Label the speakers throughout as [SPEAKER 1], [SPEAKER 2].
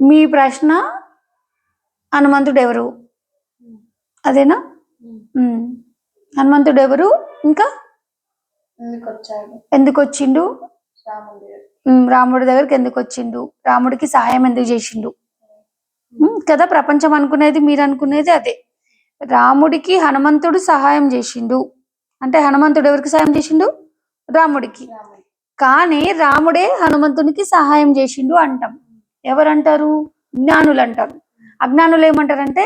[SPEAKER 1] మీ ప్రశ్న హనుమంతుడు ఎవరు అదేనా. హనుమంతుడు ఎవరు ఇంకా?
[SPEAKER 2] ఎందుకు వచ్చాడు రాముడి దగ్గరికి.
[SPEAKER 1] ఎందుకు వచ్చిండు రాముడికి సహాయం ఎందుకు చేసిండు? కదా ప్రపంచం అనుకునేది మీరు అనుకునేది అదే. రాముడికి హనుమంతుడు సహాయం చేసిండు. అంటే హనుమంతుడు ఎవరికి సహాయం చేసిండు? రాముడికి.
[SPEAKER 2] రాముడి.
[SPEAKER 1] కానీ రాముడే హనుమంతునికి సహాయం చేసిండు అంటాం. ఎవరంటారు? జ్ఞానులు అంటారు అజ్ఞానులు ఏమంటారంటే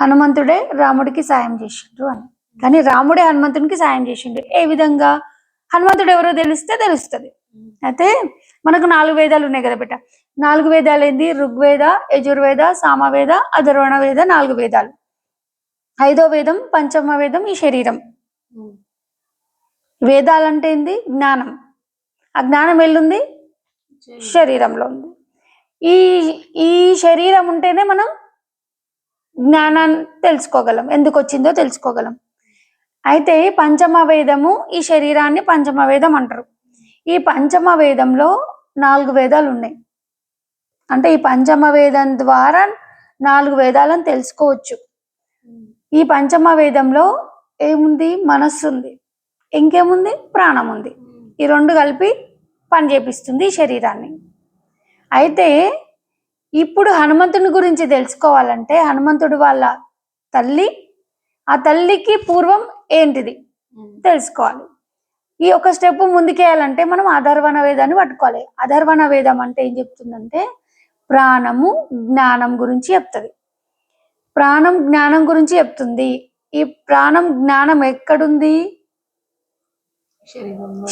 [SPEAKER 1] హనుమంతుడే రాముడికి సాయం చేసిండు అని. కానీ రాముడే హనుమంతునికి సాయం చేసిండు. ఏ విధంగా? హనుమంతుడు ఎవరో తెలిస్తే తెలుస్తుంది. అయితే మనకు నాలుగు వేదాలు ఉన్నాయి కదా బిడ్డ. నాలుగు వేదాలు ఏంది? ఋగ్వేద యజుర్వేద సామవేద అధర్వణ వేద నాలుగు వేదాలు. ఐదో వేదం పంచమ వేదం ఈ శరీరం. వేదాలంటే ఏంది? జ్ఞానం. ఆ జ్ఞానం ఎల్లుంది? శరీరంలో ఉంది. ఈ ఈ శరీరం ఉంటేనే మనం జ్ఞానాన్ని తెలుసుకోగలం. ఎందుకు వచ్చిందో తెలుసుకోగలం. అయితే పంచమ వేదము ఈ శరీరాన్ని పంచమ వేదం అంటారు. ఈ పంచమ వేదంలో నాలుగు వేదాలు ఉన్నాయి. అంటే ఈ పంచమ వేదం ద్వారా నాలుగు వేదాలను తెలుసుకోవచ్చు. ఈ పంచమ వేదంలో ఏముంది? మనస్సు ఉంది. ఇంకేముంది? ప్రాణం ఉంది. ఈ రెండు కలిపి పని చేపిస్తుంది ఈ శరీరాన్ని. అయితే ఇప్పుడు హనుమంతుని గురించి తెలుసుకోవాలంటే హనుమంతుడు వాళ్ళ తల్లి ఆ తల్లికి పూర్వం ఏంటిది. తెలుసుకోవాలి. ఈ ఒక స్టెప్ ముందుకేయాలంటే మనం అధర్వణ వేదాన్ని పట్టుకోవాలి. అధర్వణ వేదం అంటే ఏం చెప్తుందంటే ప్రాణము జ్ఞానం గురించి చెప్తుంది. ప్రాణం జ్ఞానం గురించి చెప్తుంది. ఈ ప్రాణం జ్ఞానం ఎక్కడుంది?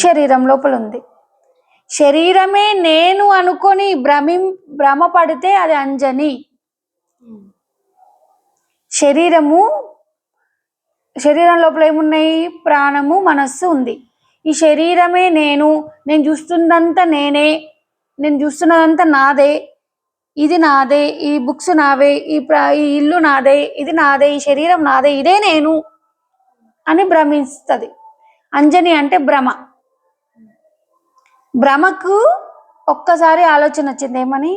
[SPEAKER 1] శరీరం లోపల ఉంది. శరీరమే నేను అనుకొని భ్రమి భ్రమ పడితే అది అంజని. శరీరము శరీరం లోపల ఏమున్నాయి? ప్రాణము మనస్సు ఉంది. ఈ శరీరమే నేను నేను చూస్తున్నదంతా నేనే నేను చూస్తున్నదంతా నాదే ఇది నాదే ఈ బుక్స్ నావే ఈ ప్ర ఈ ఇల్లు నాదే ఇది నాదే ఈ శరీరం నాదే ఇదే నేను అని భ్రమిస్తుంది. అంజని అంటే భ్రమ. భ్రమకు ఒక్కసారి ఆలోచన వచ్చింది ఏమని?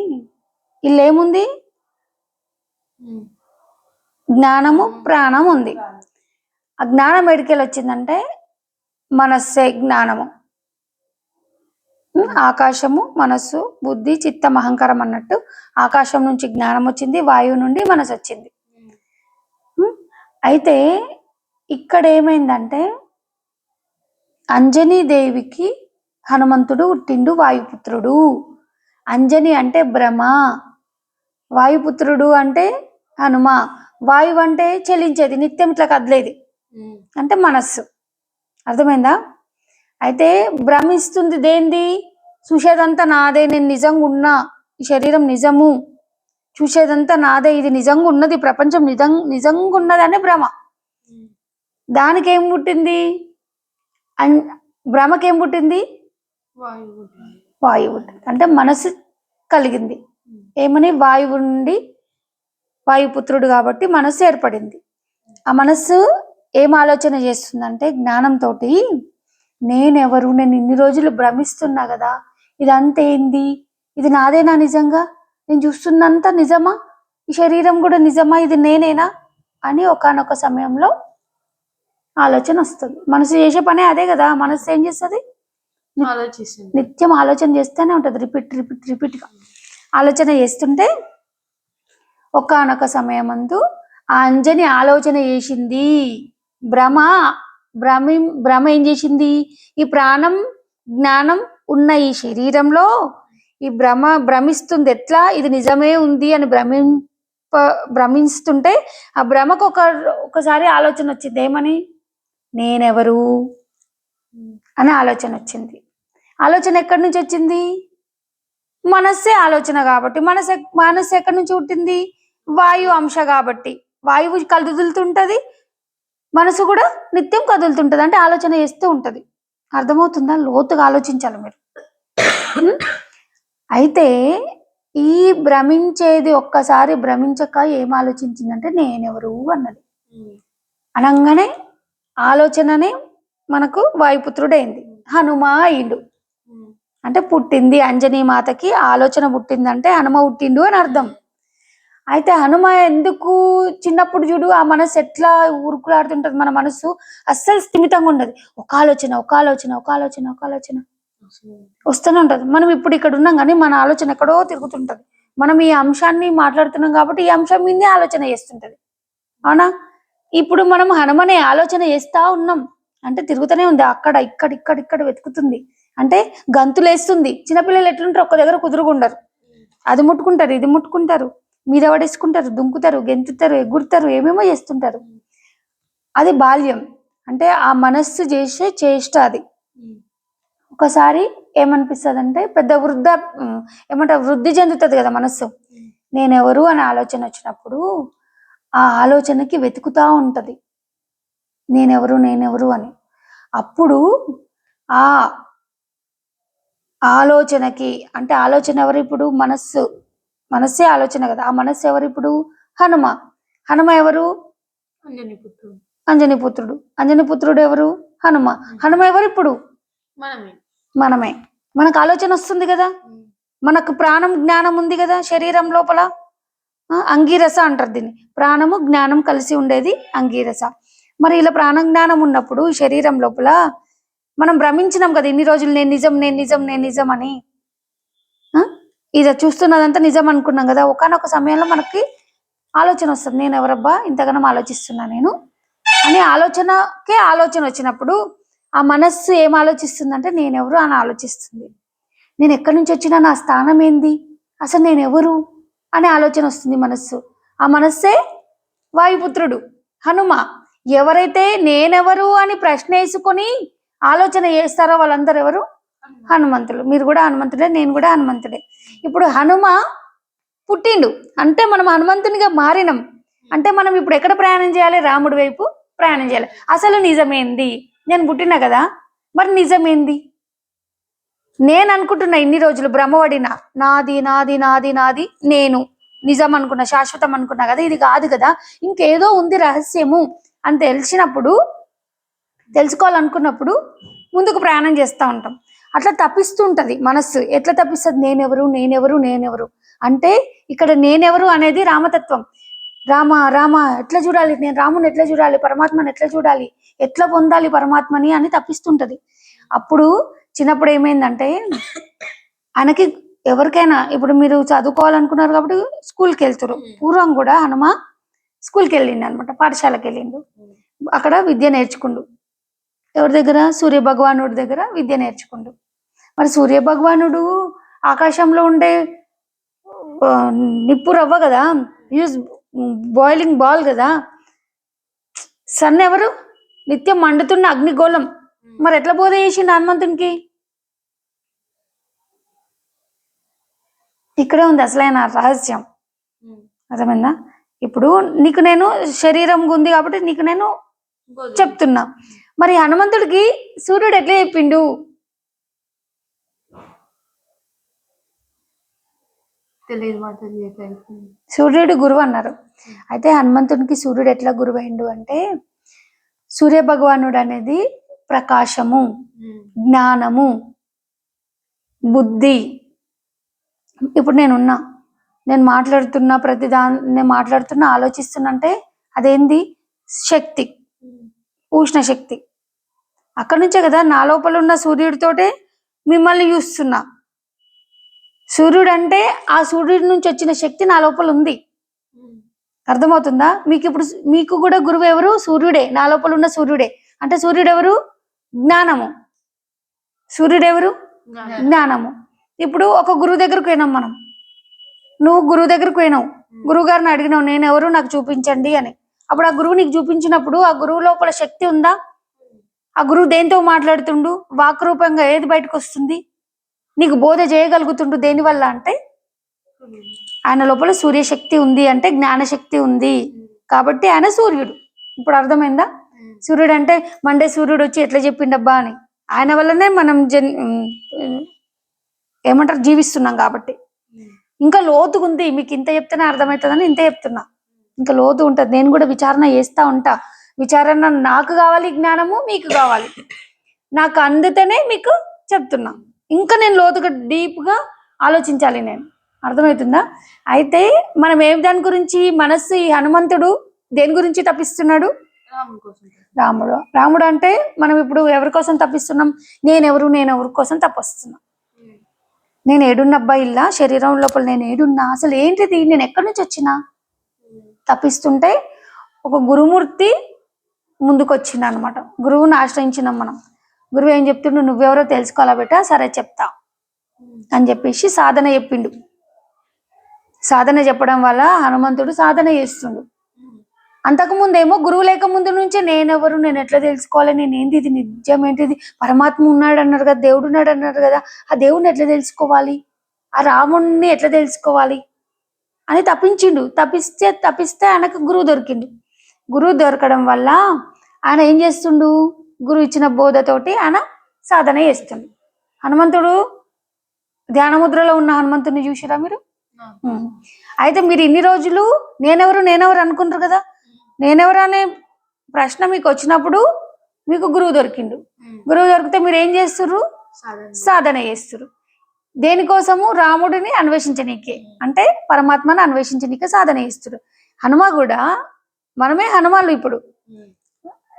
[SPEAKER 1] ఇల్లు ఏముంది జ్ఞానము ప్రాణం ఉంది. ఆ జ్ఞానం ఎడికెళ్ళి వచ్చిందంటే మనస్సే జ్ఞానము. ఆకాశము మనస్సు బుద్ధి చిత్తం అహంకారం అన్నట్టు ఆకాశం నుంచి జ్ఞానం వచ్చింది వాయువు నుండి మనసు వచ్చింది. అయితే ఇక్కడ ఏమైందంటే అంజనీ దేవికి హనుమంతుడు పుట్టిండు వాయుపుత్రుడు. అంజని అంటే భ్రమ వాయుపుత్రుడు అంటే హనుమ. వాయువు అంటే చెలించేది నిత్యం ఇట్లా కదిలేది. అంటే మనస్సు. అర్థమైందా? అయితే భ్రమిస్తుంది దేంది? చూసేదంతా నాదే నేను నిజంగా ఉన్నా. ఈ శరీరం నిజము. చూసేదంతా నాదే ఇది నిజంగా ఉన్నది ప్రపంచం నిజం నిజంగా ఉన్నదనే భ్రమ. దానికి ఏం పుట్టింది? అన్ భ్రమకి పుట్టింది?
[SPEAKER 2] వాయువు
[SPEAKER 1] అంటే మనసు కలిగింది. ఏమని? వాయువు నుండి వాయుపుత్రుడు కాబట్టి మనసు ఏర్పడింది. ఆ మనసు ఏం ఆలోచన చేస్తుందంటే జ్ఞానంతో నేనెవరు? నేను ఇన్ని రోజులు భ్రమిస్తున్నా కదా. ఇదంతా ఏంది? ఇది నాదేనా నిజంగా? నేను చూస్తున్నంత నిజమా? ఈ శరీరం కూడా నిజమా? ఇది నేనేనా? అని ఒకానొక సమయంలో ఆలోచన వస్తుంది. మనసు చేసే పనే అదే కదా. మనసు ఏం చేస్తుంది?
[SPEAKER 2] ఆలోచిస్తుంది.
[SPEAKER 1] నిత్యం ఆలోచన చేస్తూనే ఉంటుంది. రిపీట్ రిపీట్ రిపీట్గా ఆలోచన చేస్తుంటే ఒకానొక సమయమందు ఆ అంజని ఆలోచన చేసింది. భ్రమ భ్రమి భ్రమ ఏం చేసింది? ఈ ప్రాణం జ్ఞానం ఉన్న ఈ శరీరంలో ఈ భ్రమ భ్రమిస్తుంది. ఎట్లా? ఇది నిజమే ఉంది అని భ్రమింప భ్రమిస్తుంటే ఆ భ్రమకు ఒక ఒకసారి ఆలోచన వచ్చింది. ఏమని? నేనెవరు. అనే ఆలోచన వచ్చింది. ఆలోచన ఎక్కడి నుంచి వచ్చింది? మనస్సే ఆలోచన కాబట్టి. మనసు మనస్సు ఎక్కడి నుంచి పుట్టింది? వాయు అంశ కాబట్టి. వాయువు కదులుతుంటది మనసు కూడా నిత్యం కదులుతుంటది అంటే ఆలోచన చేస్తూ ఉంటది. అర్థమవుతుందా? లోతుగా ఆలోచించాలి మీరు? అయితే ఈ భ్రమించేది ఒక్కసారి భ్రమించక ఏం ఆలోచించిందంటే నేనెవరు అన్నది. అనగానే ఆలోచననే మనకు వాయుపుత్రుడైంది. హనుమ అయిండు అంటే పుట్టింది అంజనీ మాతకి ఆలోచన పుట్టిందంటే హనుమ పుట్టిండు అని అర్థం. అయితే హనుమ ఎందుకు చిన్నప్పుడు చూడు ఆ మనసు ఎట్లా ఊరుకులాడుతుంటది మన మనసు? అస్సలు స్థిమితంగా ఉండదు. ఒక ఆలోచన ఒక ఆలోచన ఒక ఆలోచన ఒక ఆలోచన. వస్తూనే ఉంటది. మనం ఇప్పుడు ఇక్కడ ఉన్నాం కానీ మన ఆలోచన ఎక్కడో తిరుగుతుంటది. మనం ఈ అంశాన్ని మాట్లాడుతున్నాం కాబట్టి ఈ అంశం మీదే ఆలోచన చేస్తుంటది. అవునా? ఇప్పుడు మనం హనుమనే ఆలోచన చేస్తా ఉన్నాం. అంటే తిరుగుతూనే ఉంది. అక్కడ ఇక్కడ ఇక్కడ ఇక్కడ వెతుకుతుంది. అంటే గంతులేస్తుంది. చిన్నపిల్లలు ఎట్లుంటారు? ఒక్క దగ్గర కుదురుగుండరు. అది ముట్టుకుంటారు ఇది ముట్టుకుంటారు. మీద పడేసుకుంటారు దుంకుతారు గెంతుతారు ఎగురుతారు ఏమేమో చేస్తుంటారు. అది బాల్యం. అంటే ఆ మనస్సు చేసే చేష్ట అది. ఒకసారి ఏమనిపిస్తుంది అంటే పెద్ద వృద్ధ ఏమంటారు? వృద్ధి చెందుతుంది కదా మనస్సు. నేనెవరు? అనే ఆలోచన వచ్చినప్పుడు ఆ ఆలోచనకి వెతుకుతా ఉంటది. నేనెవరు నేనెవరు అని. అప్పుడు ఆ ఆలోచనకి అంటే ఆలోచన ఎవరు ఇప్పుడు మనస్సు. మనస్సే ఆలోచన కదా. ఆ మనస్సు ఎవరు ఇప్పుడు హనుమ. హనుమ ఎవరు?
[SPEAKER 2] అంజని పుత్రుడు
[SPEAKER 1] అంజని పుత్రుడు అంజని పుత్రుడు ఎవరు? హనుమ. హనుమ ఎవరు ఇప్పుడు
[SPEAKER 2] మనమే.
[SPEAKER 1] మనమే. మనకు ఆలోచన వస్తుంది కదా. మనకు ప్రాణం జ్ఞానం ఉంది కదా శరీరం లోపల? అంగీరస అంటారు దీన్ని. ప్రాణము జ్ఞానం కలిసి ఉండేది అంగీరస. మరి ఇలా ప్రాణ జ్ఞానం ఉన్నప్పుడు శరీరం లోపల మనం భ్రమించినాం కదా ఇన్ని రోజులు నేను నిజం నేను నిజం నేను నిజం అని. ఇది చూస్తున్నదంతా నిజం అనుకున్నాం కదా. ఒకనొక సమయంలో మనకి ఆలోచన వస్తుంది. నేను ఎవరబ్బా? ఇంతగానం ఆలోచిస్తున్నా నేను అనే ఆలోచనకే ఆలోచన వచ్చినప్పుడు ఆ మనస్సు ఏం ఆలోచిస్తుందంటే నేనెవరు అని ఆలోచిస్తుంది. నేను ఎక్కడి నుంచి వచ్చినా నా స్థానం ఏంది? అసలు నేను ఎవరు? అనే ఆలోచన వస్తుంది మనస్సు. ఆ మనస్సే వాయుపుత్రుడు హనుమ. ఎవరైతే నేనెవరు అని ప్రశ్న వేసుకొని ఆలోచన చేస్తారో వాళ్ళందరూ ఎవరు? హనుమంతులు. మీరు కూడా హనుమంతుడే నేను కూడా హనుమంతుడే. ఇప్పుడు హనుమ పుట్టిండు. అంటే మనం హనుమంతునిగా మారినం. అంటే మనం ఇప్పుడు ఎక్కడ ప్రయాణం చేయాలి? రాముడి వైపు ప్రయాణం చేయాలి. అసలు నిజమేంది? నేను పుట్టినా కదా? మరి నిజమేంది? నేను అనుకుంటున్నా ఇన్ని రోజులు భ్రమపడిన నాది నాది నాది నాది నేను. నిజం అనుకున్నా శాశ్వతం అనుకున్నా కదా? ఇది కాదు కదా? ఇంకేదో ఉంది రహస్యము. అని తెలిసినప్పుడు తెలుసుకోవాలనుకున్నప్పుడు ముందుకు ప్రయాణం చేస్తూ ఉంటాం. అట్లా తప్పిస్తుంటది మనస్సు. ఎట్లా తప్పిస్తుంది? నేనెవరు? నేనెవరు? నేనెవరు? అంటే ఇక్కడ నేనెవరు అనేది రామతత్వం. రామ రామ ఎట్లా చూడాలి? నేను రాముని ఎట్లా చూడాలి? పరమాత్మని ఎట్లా చూడాలి? ఎట్లా పొందాలి పరమాత్మని అని తప్పిస్తుంటది. అప్పుడు చిన్నప్పుడు ఏమైందంటే ఆయనకి ఎవరికైనా ఇప్పుడు మీరు చదువుకోవాలనుకున్నారు కాబట్టి స్కూల్కి వెళ్తారు. పూర్వం కూడా హనుమ స్కూల్కి వెళ్ళిండు అనమాట పాఠశాలకు వెళ్ళిండు అక్కడ విద్య నేర్చుకుండు. ఎవరి దగ్గర? సూర్య భగవానుడి దగ్గర విద్య నేర్చుకుండు. మరి సూర్య భగవానుడు ఆకాశంలో ఉండే నిప్పు రవ్వ కదా? యూజ్ బాయిలింగ్ బాల్ కదా? సన్ ఎవరు నిత్యం మండుతున్న అగ్నిగోళం. మరి ఎట్లా బోధ చేసిండు హనుమంతునికి? ఇక్కడే ఉంది అసలైన రహస్యం. అర్థమైందా? ఇప్పుడు నీకు నేను శరీరం ఉంది కాబట్టి నీకు నేను చెప్తున్నా. మరి హనుమంతుడికి సూర్యుడు ఎట్లా చెప్పిండు? సూర్యుడు గురువు అన్నారు. అయితే హనుమంతునికి సూర్యుడు ఎట్లా గురువు అయిండు అంటే సూర్య భగవానుడు అనేది ప్రకాశము జ్ఞానము బుద్ధి. ఇప్పుడు నేనున్నా. నేను మాట్లాడుతున్నా ప్రతి దాని నేను మాట్లాడుతున్నా ఆలోచిస్తున్నా అంటే అదేంది? శక్తి. ఉష్ణ శక్తి. అక్కడ నుంచే కదా నా లోపల ఉన్న సూర్యుడితోటే మిమ్మల్ని చూస్తున్నా. సూర్యుడు అంటే ఆ సూర్యుడి నుంచి వచ్చిన శక్తి నా లోపల ఉంది. అర్థమవుతుందా? మీకు ఇప్పుడు మీకు కూడా గురువు ఎవరు? సూర్యుడే. నా లోపల ఉన్న సూర్యుడే. అంటే సూర్యుడు ఎవరు జ్ఞానము. సూర్యుడు ఎవరు జ్ఞానము. ఇప్పుడు ఒక గురువు దగ్గరకు పోయినాం మనం. నువ్వు గురువు దగ్గరకు పోయినావు. గురువు గారిని అడిగినావు నేను ఎవరు? నాకు చూపించండి అని. అప్పుడు ఆ గురువు నీకు చూపించినప్పుడు ఆ గురువు లోపల శక్తి ఉందా? ఆ గురువు దేంతో మాట్లాడుతుండు? వాక్ రూపంగా ఏది బయటకు వస్తుంది? నీకు బోధ చేయగలుగుతుండు దేని వల్ల అంటే? ఆయన లోపల సూర్యశక్తి ఉంది అంటే జ్ఞానశక్తి ఉంది. కాబట్టి ఆయన సూర్యుడు. ఇప్పుడు అర్థమైందా? సూర్యుడు అంటే మండే సూర్యుడు వచ్చి ఎట్లా చెప్పిండబ్బా అని. ఆయన వల్లనే మనం జన్ ఏమంటారు? జీవిస్తున్నాం కాబట్టి. ఇంకా లోతుగా ఉంది. మీకు ఇంత చెప్తేనే అర్థమవుతుందని ఇంత చెప్తున్నా. ఇంకా లోతు ఉంటది. నేను కూడా విచారణ చేస్తా ఉంటా. విచారణ నాకు కావాలి జ్ఞానము మీకు కావాలి. నాకు అందితేనే మీకు చెప్తున్నా. ఇంకా నేను లోతుగా డీప్గా ఆలోచించాలి నేను. అర్థమవుతుందా? అయితే మనం ఏం దాని గురించి? మనస్సు ఈ హనుమంతుడు దేని గురించి తప్పిస్తున్నాడు?
[SPEAKER 2] రాముడి
[SPEAKER 1] రాముడు. రాముడు అంటే మనం ఇప్పుడు ఎవరి కోసం తప్పిస్తున్నాం? నేనెవరు? నేను ఎవరి కోసం తప్పిస్తున్నా నేను ఏడున్నబ్బా ఇల్లా శరీరం లోపల నేను ఏడున్నా అసలు ఏంటిది? నేను ఎక్కడి నుంచి వచ్చినా? తప్పిస్తుంటే ఒక గురుమూర్తి ముందుకు అనమాట గురువుని ఆశ్రయించినాం మనం. గురువు ఏం చెప్తుండు? నువ్వెవరో తెలుసుకోవాలా బెట? సరే చెప్తా. అని చెప్పేసి సాధన చెప్పిండు. సాధన చెప్పడం వల్ల హనుమంతుడు సాధన చేస్తుండు. అంతకుముందేమో గురువు లేక ముందు నుంచే నేనెవరు నేను ఎట్లా తెలుసుకోవాలి నేను ఏంది ఇది నిజం ఏంటిది? పరమాత్మ ఉన్నాడు అన్నారు కదా దేవుడు ఉన్నాడు అన్నారు కదా ఆ దేవుడిని ఎట్లా తెలుసుకోవాలి? ఆ రాముడిని ఎట్లా తెలుసుకోవాలి? అని తప్పించిండు. తప్పిస్తే తప్పిస్తే ఆయనకు గురువు దొరికిండు. గురువు దొరకడం వల్ల ఆయన ఏం చేస్తుండు? గురువు ఇచ్చిన బోధతోటి ఆయన సాధన చేస్తుండు. హనుమంతుడు ధ్యానముద్రలో ఉన్న హనుమంతుడిని చూసిరా మీరు. అయితే మీరు ఇన్ని రోజులు నేనెవరు నేనెవరు అనుకుంటారు కదా? నేనెవరు అనే ప్రశ్న మీకు వచ్చినప్పుడు మీకు గురువు దొరికిండు. గురువు దొరికితే మీరు ఏం చేస్తుర్రు?
[SPEAKER 2] సాధన.
[SPEAKER 1] చేస్తురు దేనికోసము రాముడిని అన్వేషించనీకే. అంటే పరమాత్మను అన్వేషించనీకే సాధన చేస్తురు హనుమ కూడా మనమే హనుమాలు ఇప్పుడు.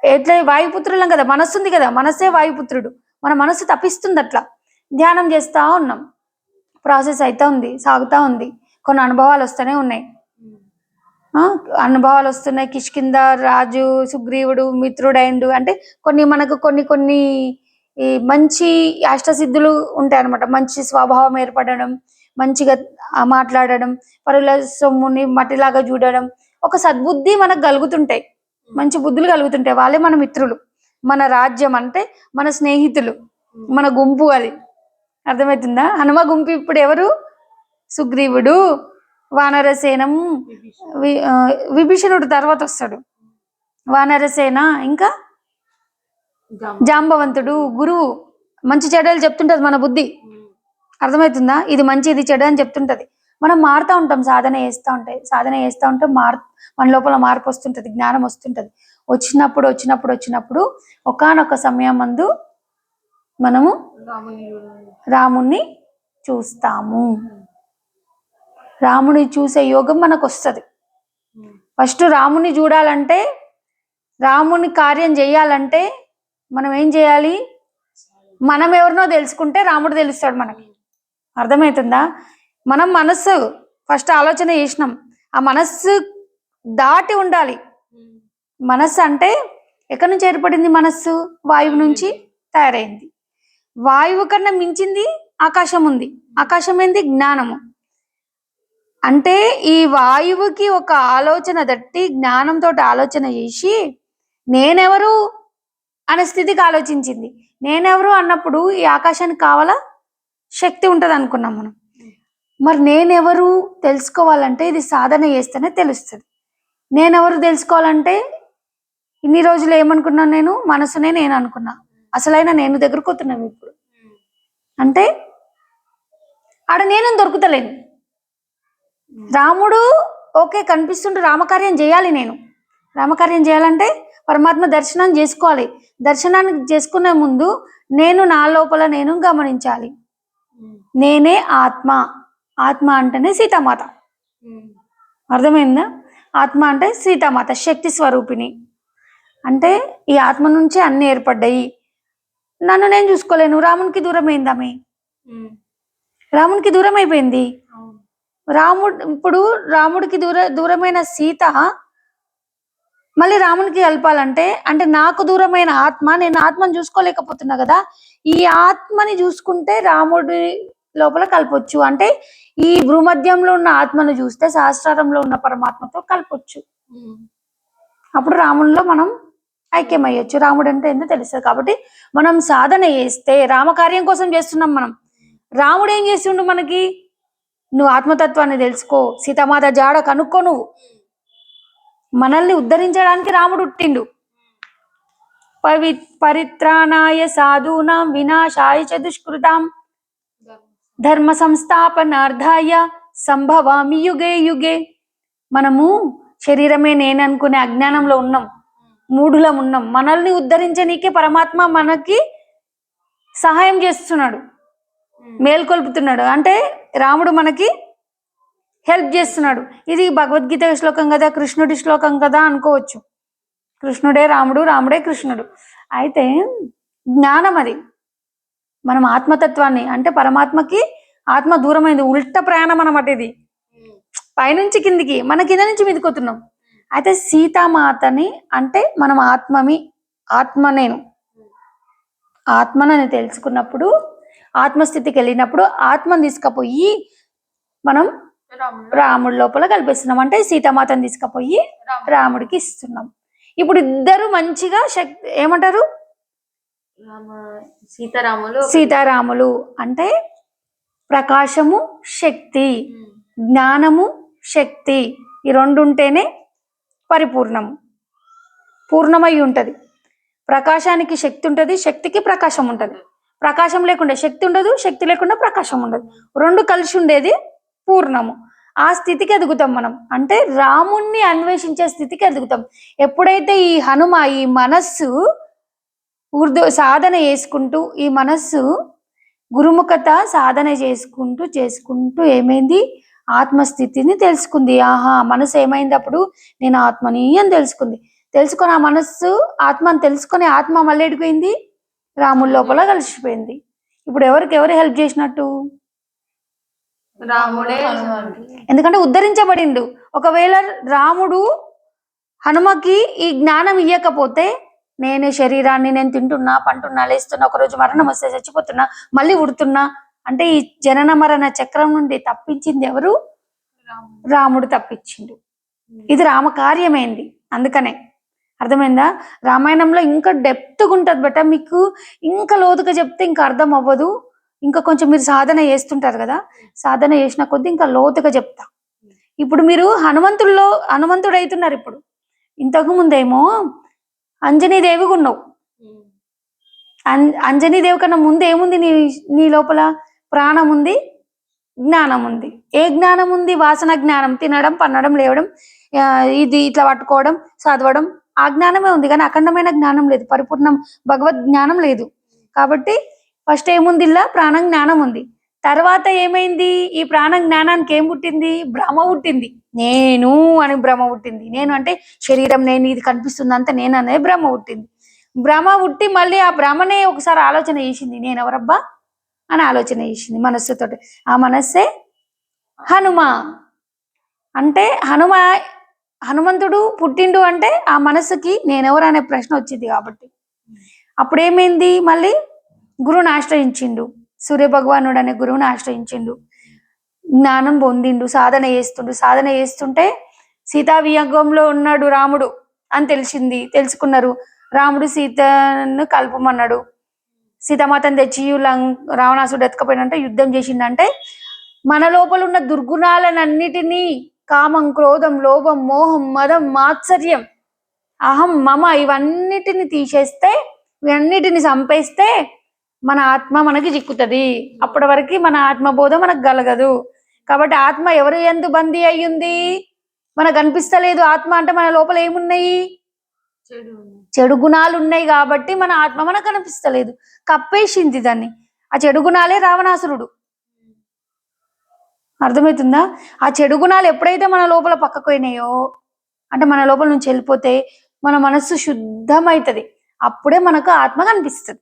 [SPEAKER 1] ఎట్లా వాయుపుత్రులం కదా మనస్సు ఉంది కదా మనస్సే వాయుపుత్రుడు. మన మనస్సు తప్పిస్తుంది అట్లా ధ్యానం చేస్తా ఉన్నాం. ప్రాసెస్ అయితే ఉంది సాగుతా ఉంది. కొన్ని అనుభవాలు వస్తూనే ఉన్నాయి. అనుభవాలు వస్తున్నాయి. కిష్కింద రాజు సుగ్రీవుడు మిత్రుడైండు. అంటే కొన్ని మనకు కొన్ని కొన్ని ఈ మంచి అష్టసిద్ధులు ఉంటాయి అనమాట మంచి స్వభావం ఏర్పడడం మంచిగా మాట్లాడడం పరుల సొమ్ముని మట్టిలాగా చూడడం. ఒక సద్బుద్ధి మనకు కలుగుతుంటాయి. మంచి బుద్ధులు కలుగుతుంటాయి. వాళ్ళే మన మిత్రులు. మన రాజ్యం అంటే మన స్నేహితులు. మన గుంపు అది. అర్థమవుతుందా? హనుమ గుంపు ఇప్పుడు ఎవరు? సుగ్రీవుడు. వానరసేనం విభీషణుడు తర్వాత వస్తాడు. వానరసేన ఇంకా? జాంబవంతుడు గురువు. మంచి చెడ్డలు చెప్తుంటది మన బుద్ధి. అర్థమవుతుందా? ఇది మంచి ఇది చెడు అని చెప్తుంటది. మనం మారుతూ ఉంటాం సాధన చేస్తూ ఉంటాయి సాధన చేస్తూ ఉంటే మార్ మన లోపల మార్పు వస్తుంటది జ్ఞానం వస్తుంటది. వచ్చినప్పుడు వచ్చినప్పుడు వచ్చినప్పుడు ఒకానొక సమయం మందు మనము
[SPEAKER 2] చూడాలి.
[SPEAKER 1] రాముణ్ణి చూస్తాము. రాముని చూసే యోగం మనకు వస్తుంది ఫస్ట్ రాముని చూడాలంటే రాముని కార్యం చేయాలంటే మనం ఏం చేయాలి? మనం ఎవరినో తెలుసుకుంటే రాముడు తెలుస్తాడు మనకి. అర్థమవుతుందా మనం మనస్సు ఫస్ట్ ఆలోచన చేసినాం. ఆ మనస్సు దాటి ఉండాలి. మనస్సు అంటే ఎక్కడి నుంచి ఏర్పడింది మనస్సు? వాయువు నుంచి తయారైంది. వాయువు కన్నా మించింది ఆకాశం ఉంది. ఆకాశం ఏంది? జ్ఞానము. అంటే ఈ వాయువుకి ఒక ఆలోచన తట్టి జ్ఞానంతో ఆలోచన చేసి నేనెవరు అనే స్థితికి ఆలోచించింది. నేనెవరు అన్నప్పుడు ఈ ఆకాశానికి కావాలా? శక్తి ఉంటుంది అనుకున్నాం మనం. మరి నేనెవరు తెలుసుకోవాలంటే ఇది సాధన చేస్తేనే తెలుస్తుంది. నేనెవరు తెలుసుకోవాలంటే ఇన్ని రోజులు ఏమనుకున్నాను నేను? మనసునే నేను అనుకున్నా. అసలైన నేను దగ్గరకు వస్తున్నాను ఇప్పుడు. అంటే ఆడ నేను దొరుకుతలేను. రాముడు ఓకే కనిపిస్తుంటే రామకార్యం చేయాలి నేను. రామకార్యం చేయాలంటే పరమాత్మ దర్శనం చేసుకోవాలి. దర్శనానికి చేసుకునే ముందు నేను నా లోపల నేను గమనించాలి. నేనే ఆత్మ. ఆత్మ అంటేనే సీతామాత. అర్థమైందా? ఆత్మ అంటే సీతామాత శక్తి స్వరూపిణి. అంటే ఈ ఆత్మ నుంచే అన్ని ఏర్పడ్డాయి. నన్ను నేను చూసుకోలేను. రామునికి దూరం అయిందామె రామునికి దూరం అయిపోయింది రాముడు ఇప్పుడు రాముడికి దూర దూరమైన సీత మళ్ళీ రామునికి కలపాలంటే అంటే నాకు దూరమైన ఆత్మ నేను ఆత్మను చూసుకోలేకపోతున్నా కదా ఈ ఆత్మని చూసుకుంటే రాముడి లోపల కలపొచ్చు. అంటే ఈ భూమధ్యంలో ఉన్న ఆత్మను చూస్తే సహస్రారంలో ఉన్న పరమాత్మతో కలపొచ్చు. అప్పుడు రామునిలో మనం ఐక్యమయ్యొచ్చు. రాముడు అంటే ఏందో తెలుస్తుంది కాబట్టి మనం సాధన చేస్తే రామకార్యం కోసం చేస్తున్నాం మనం. రాముడు ఏం చేస్తుండు మనకి? నువ్వు ఆత్మతత్వాన్ని తెలుసుకో. సీతామాత జాడ కనుక్కో నువ్వు. మనల్ని ఉద్ధరించడానికి రాముడు పుట్టిండు పవి పరిత్రాణాయ సాధూనాం వినాశాయ చ దుష్కృతాం. ధర్మ సంస్థాపనార్థాయ సంభవామి యుగే యుగే. మనము శరీరమే నేను అనుకునే అజ్ఞానంలో ఉన్నాం. మూఢులం ఉన్నాం. మనల్ని ఉద్ధరించనీకే పరమాత్మ మనకి సహాయం చేస్తున్నాడు. మేల్కొల్పుతున్నాడు. అంటే రాముడు మనకి హెల్ప్ చేస్తున్నాడు. ఇది భగవద్గీత శ్లోకం కదా కృష్ణుడి శ్లోకం కదా అనుకోవచ్చు. కృష్ణుడే రాముడు రాముడే కృష్ణుడు. అయితే జ్ఞానం అది. మనం ఆత్మతత్వాన్ని అంటే పరమాత్మకి ఆత్మ దూరమైంది ఉల్ట ప్రయాణం అనమాట ఇది. పైనుంచి కిందికి మన కింద నుంచి మీదకొతున్నాం అయితే సీతామాతని అంటే మనం ఆత్మమి ఆత్మ నేను ఆత్మనని తెలుసుకున్నప్పుడు ఆత్మస్థితికి వెళ్ళినప్పుడు ఆత్మని తీసుకుపోయి మనం
[SPEAKER 2] రాముడు.
[SPEAKER 1] లోపల కల్పిస్తున్నాం. అంటే సీతామాతని తీసుకుపోయి
[SPEAKER 2] రాముడు.
[SPEAKER 1] రాముడికి ఇస్తున్నాం. ఇప్పుడు ఇద్దరు మంచిగా శక్తి ఏమంటారు?
[SPEAKER 2] రామ సీతారాములు.
[SPEAKER 1] సీతారాములు అంటే ప్రకాశము శక్తి. జ్ఞానము శక్తి ఈ రెండు ఉంటేనే పరిపూర్ణము పూర్ణమై ఉంటది. ప్రకాశానికి శక్తి ఉంటుంది శక్తికి ప్రకాశం ఉంటుంది. ప్రకాశం లేకుండా శక్తి ఉండదు శక్తి లేకుండా ప్రకాశం ఉండదు. రెండు కలిసి ఉండేది పూర్ణము. ఆ స్థితికి ఎదుగుతాం మనం. అంటే రాముణ్ణి అన్వేషించే స్థితికి ఎదుగుతాం. ఎప్పుడైతే ఈ హనుమ ఈ మనస్సు ఊర్ధ సాధన చేసుకుంటూ ఈ మనస్సు గురుముఖత సాధన చేసుకుంటూ చేసుకుంటూ ఏమైంది? ఆత్మస్థితిని తెలుసుకుంది. ఆహా మనసు ఏమైంది అప్పుడు? నేను ఆత్మని అని తెలుసుకుంది. తెలుసుకొని ఆ మనస్సు ఆత్మని తెలుసుకొని ఆత్మ మళ్ళీ ఎడిపోయింది రాముల లోపల కలిసిపోయింది. ఇప్పుడు ఎవరికి ఎవరు హెల్ప్ చేసినట్టు?
[SPEAKER 2] రాముడే.
[SPEAKER 1] ఎందుకంటే ఉద్ధరించబడిండు. ఒకవేళ రాముడు హనుమకి ఈ జ్ఞానం ఇవ్వకపోతే నేను శరీరాన్ని నేను తింటున్నా పంటున్నా లేస్తున్నా ఒకరోజు మరణం వస్తే చచ్చిపోతున్నా మళ్ళీ ఉడుతున్నా అంటే ఈ జనన మరణ చక్రం నుండి తప్పించింది ఎవరు?
[SPEAKER 2] రాముడు.
[SPEAKER 1] రాముడు తప్పించిండు. ఇది రామ కార్యమైంది. అందుకనే అర్థమైందా? రామాయణంలో ఇంకా డెప్త్గా ఉంటుంది బెట. మీకు ఇంకా లోతుగా చెప్తే ఇంకా అర్థం అవ్వదు. ఇంకా కొంచెం మీరు సాధన చేస్తుంటారు కదా? సాధన చేసిన కొద్దీ ఇంకా లోతుగా చెప్తా. ఇప్పుడు మీరు హనుమంతుల్లో హనుమంతుడు అవుతున్నారు ఇప్పుడు. ఇంతకు ముందేమో అంజనీదేవిగా ఉన్నావు. అం- అంజనీదేవి కన్నా ముందు ఏముంది నీ నీ లోపల? ప్రాణం ఉంది జ్ఞానం ఉంది ఏ జ్ఞానం ఉంది వాసన జ్ఞానం. తినడం పన్నడం లేవడం ఇది ఇట్లా పట్టుకోవడం చదవడం ఆ జ్ఞానమే ఉంది కానీ అఖండమైన జ్ఞానం లేదు పరిపూర్ణం భగవద్ జ్ఞానం లేదు. కాబట్టి ఫస్ట్ ఏముంది ఇలా ప్రాణ జ్ఞానం ఉంది. తర్వాత ఏమైంది? ఈ ప్రాణ జ్ఞానానికి ఏం పుట్టింది? భ్రమ పుట్టింది. నేను అని భ్రమ పుట్టింది. నేను అంటే శరీరం నేను ఇది కనిపిస్తుంది అంత నేను అనే భ్రమ పుట్టింది. భ్రమ పుట్టి మళ్ళీ ఆ భ్రమనే ఒకసారి ఆలోచన చేసింది. నేను ఎవరబ్బా అని ఆలోచన చేసింది మనస్సుతోటి. ఆ మనస్సే హనుమ. అంటే హనుమ హనుమంతుడు పుట్టిండు అంటే ఆ మనసుకి నేనెవరు అనే ప్రశ్న వచ్చింది కాబట్టి. అప్పుడు ఏమైంది మళ్ళీ గురువుని ఆశ్రయించిండు. సూర్య భగవానుడు అనే గురువుని ఆశ్రయించిండు. జ్ఞానం పొందిండు సాధన చేస్తుండు. సాధన చేస్తుంటే సీతా వియోగంలో ఉన్నాడు రాముడు అని తెలిసింది తెలుసుకున్నారు. రాముడు సీతను కలపమన్నాడు. సీతామాతను తెచ్చి రావణాసుడు ఎత్తుకపోయినంటే యుద్ధం చేసిండంటే మన లోపల ఉన్న దుర్గుణాలన్నిటినీ కామం క్రోధం లోభం మోహం మదం మాత్సర్యం. అహం మమ ఇవన్నిటిని తీసేస్తే ఇవన్నిటిని చంపేస్తే మన ఆత్మ మనకి చిక్కుతుంది. అప్పటి వరకు మన ఆత్మబోధ మనకు కలగదు. కాబట్టి ఆత్మ ఎవరు ఎందు బందీ అయ్యింది? మనకు అనిపిస్తలేదు ఆత్మ అంటే మన లోపల ఏమున్నాయి?
[SPEAKER 2] చెడు.
[SPEAKER 1] గుణాలు ఉన్నాయి కాబట్టి మన ఆత్మ మనకు కనిపిస్తలేదు. కప్పేసింది దాన్ని. ఆ చెడు గుణాలే రావణాసురుడు. అర్థమవుతుందా? ఆ చెడు గుణాలు ఎప్పుడైతే మన లోపల పక్కకు పోయినాయో అంటే మన లోపల నుంచి వెళ్ళిపోతే మన మనస్సు శుద్ధమవుతుంది. అప్పుడే మనకు ఆత్మ కనిపిస్తుంది.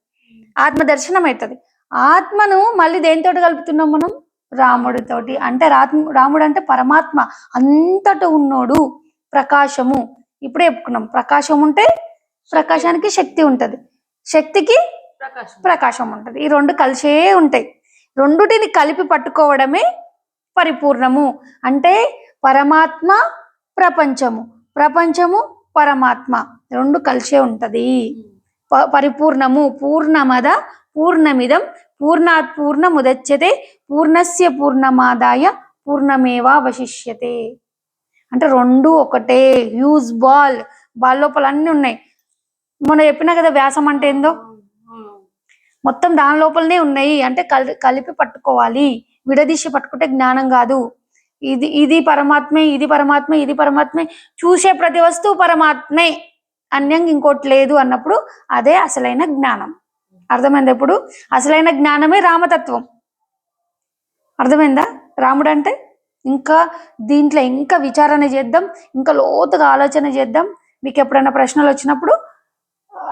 [SPEAKER 1] ఆత్మ దర్శనం అవుతుంది ఆత్మను మళ్ళీ దేనితోటి కలుపుతున్నాం మనం? రాముడితోటి. అంటే రాత్మ రాముడు అంటే పరమాత్మ. అంతట ఉన్నోడు ప్రకాశము. ఇప్పుడే చెప్పుకున్నాం. ప్రకాశం ఉంటే ప్రకాశానికి శక్తి ఉంటది. శక్తికి
[SPEAKER 2] ప్రకాశం.
[SPEAKER 1] ప్రకాశం ఉంటది. ఈ రెండు కలిసే ఉంటాయి. రెండుటిని కలిపి పట్టుకోవడమే పరిపూర్ణము. అంటే పరమాత్మ ప్రపంచము. ప్రపంచము పరమాత్మ. రెండు కలిసే ఉంటది. ప- పరిపూర్ణము పూర్ణమద పూర్ణమిదం పూర్ణాత్ పూర్ణముదచ్యతే పూర్ణస్య పూర్ణమాదాయ పూర్ణమేవావశిష్యతే. అంటే రెండు ఒకటే. Huge ball. బాల్ లోపల అన్ని ఉన్నాయి. మొన్న చెప్పినా కదా వ్యాసం అంటే ఏందో. మొత్తం దాని లోపలనే ఉన్నాయి. అంటే కలి కలిపి పట్టుకోవాలి. విడదీశ పట్టుకుంటే జ్ఞానం కాదు. ఇది ఇది పరమాత్మే ఇది పరమాత్మే ఇది పరమాత్మే. చూసే ప్రతి వస్తువు పరమాత్మే. అన్యంగా ఇంకోటి లేదు అన్నప్పుడు అదే అసలైన జ్ఞానం. అర్థమైంది ఇప్పుడు? అసలైన జ్ఞానమే రామతత్వం. అర్థమైందా? రాముడు అంటే ఇంకా దీంట్లో ఇంకా విచారణ చేద్దాం ఇంకా లోతుగా ఆలోచన చేద్దాం. మీకు ఎప్పుడైనా ప్రశ్నలు వచ్చినప్పుడు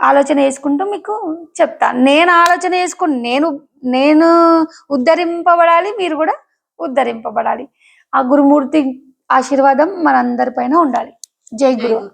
[SPEAKER 1] ఆలోచన చేసుకుంటూ మీకు చెప్తా. నేను ఆలోచన చేసుకుని నేను నేను ఉద్ధరింపబడాలి మీరు కూడా ఉద్ధరింపబడాలి. ఆ గురుమూర్తి ఆశీర్వాదం మనందరిపైన ఉండాలి. జై
[SPEAKER 2] గురు.